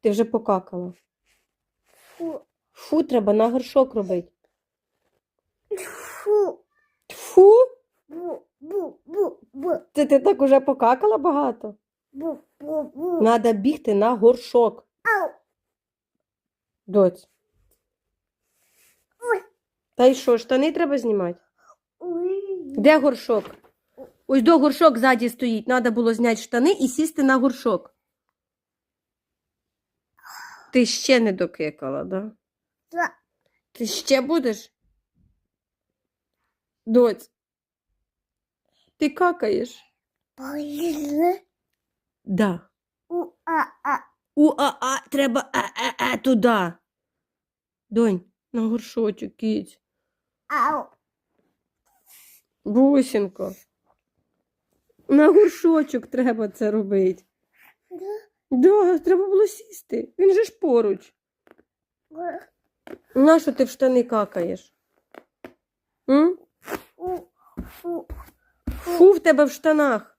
Ти вже покакала. Фу. Фу, треба на горшок робити. Фу. Фу, Бу. Бу. Бу. Бу. це ти так уже покакала багато. Бу. Бу. Бу. Надо бігти на горшок. Ау. Доць. Ой. Та й що, штани треба знімати? Ой. Де горшок? Ось до горшок ззаді стоїть. Треба було зняти штани і сісти на горшок. Ти ще не докикала, да? Да. Ти ще будеш? Доць. Ти какаєш? Полізли. Да. У. А. А. У а а треба е е е туди. Донь, на горшочок кіць. Ау. Бусінко. На горшочок треба це робити. Да. Да, треба було сісти. Він же ж поруч. Нащо ти в штани какаєш? М? Фу. В тебе в штанах.